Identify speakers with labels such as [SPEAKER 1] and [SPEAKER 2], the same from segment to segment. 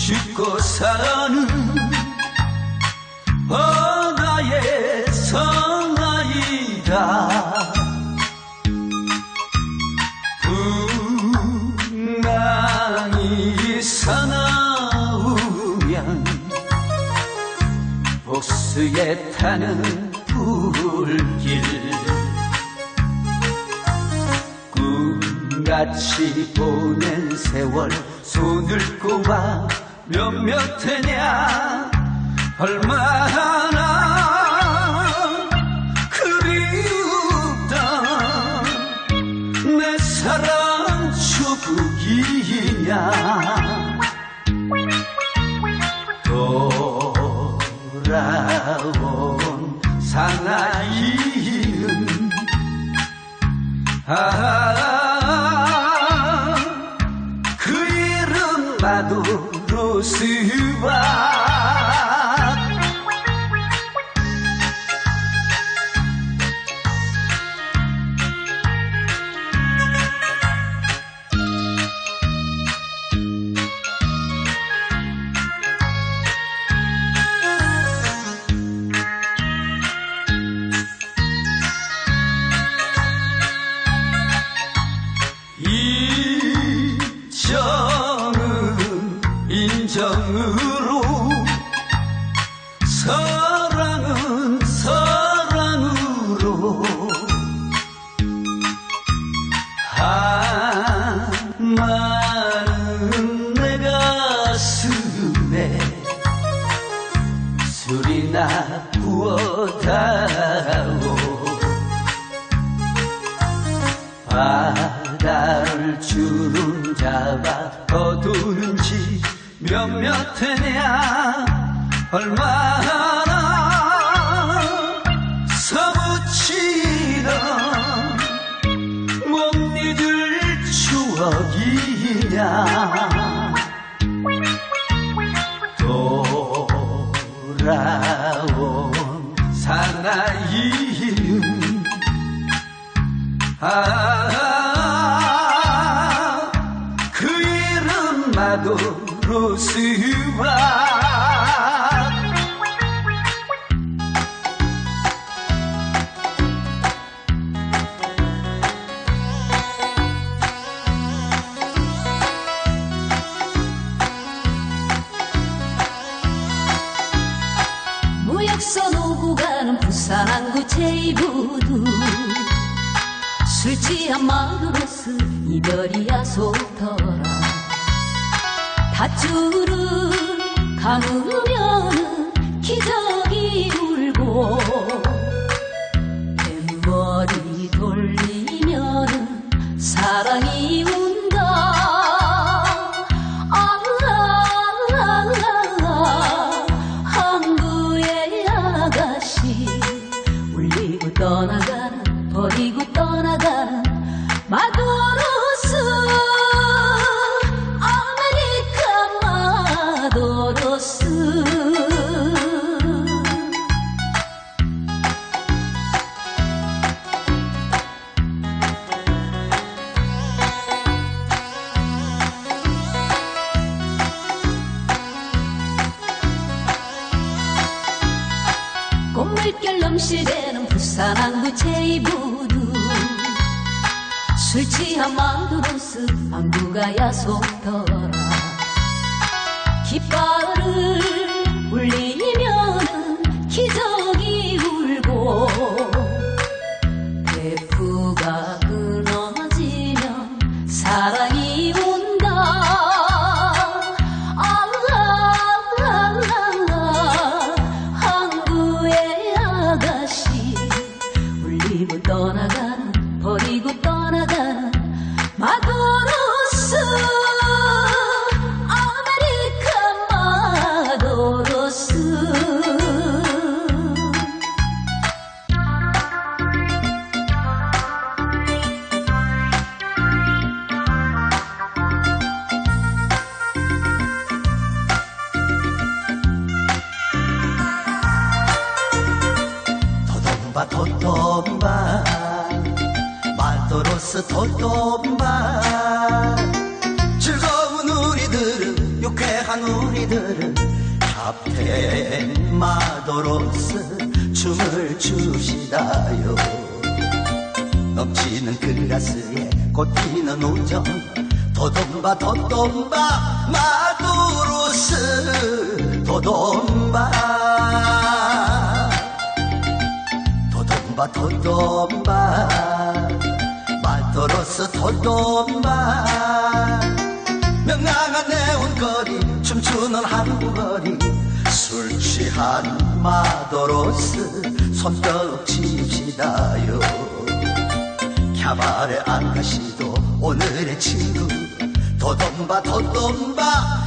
[SPEAKER 1] 짓고 사는 바다의 성아이다. 풍랑이 사나우면 복수에 타는 불길. 꿈같이 보낸 세월 손을 꼬아 몇몇 해냐. 얼마나 그리웠다 내 사랑 추국이냐. 돌아온 사나이는 아, 그 이름 나도 로스 사랑은 사랑으로 한마는 내 가슴에 술이나 부어다오. 바다를 주름 잡아 거두는지 몇몇 해냐 얼마나 사무치던 못 잊을 추억이냐. 돌아온 사나이는 아, 그 이름 나도 로스바
[SPEAKER 2] 제이부두. 술 취한 마누로스 이별이야 속더라. 닷줄을 감으면은 기적이 울고 뱃머리 돌리면은 사랑이 운다 떠나가는 버리고 떠나가는 마도로스 아메리카 마도로스. 꽃물결 넘실대는 항구 제이부두 술 취한 마누로스 안구가 야속더라. 깃발 마도로스
[SPEAKER 1] 도톰바 즐거운 우리들은 유쾌한 우리들은 마도
[SPEAKER 3] 마도로스 춤을 춥시다요. 넘치는 그라스에 꽃피는 우정 도돈바 도돈바 마도로스 도돈바. 도돈바 도돈바 마도로스 도돈바 명랑한 네온거리 춤추는 한국거리 술 취한 마도로스 손뼉 칩시다요. 캬바레 아가씨도 오늘의 친구 도돈바 도돈바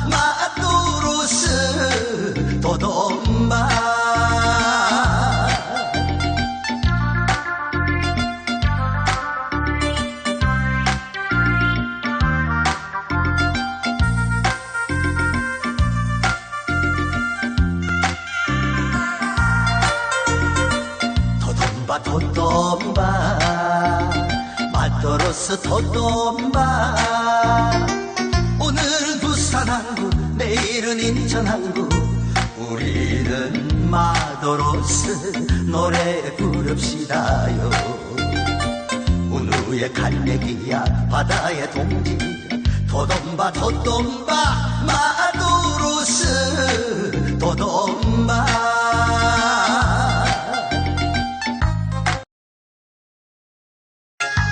[SPEAKER 3] 마도로스 도돈바. 오늘은 부산 항구 내일은 인천 항구. 우리는 마도로스 노래 부릅시다요. 운우의 갈매기야 바다의 동지 도돈바 도돈바 마도로스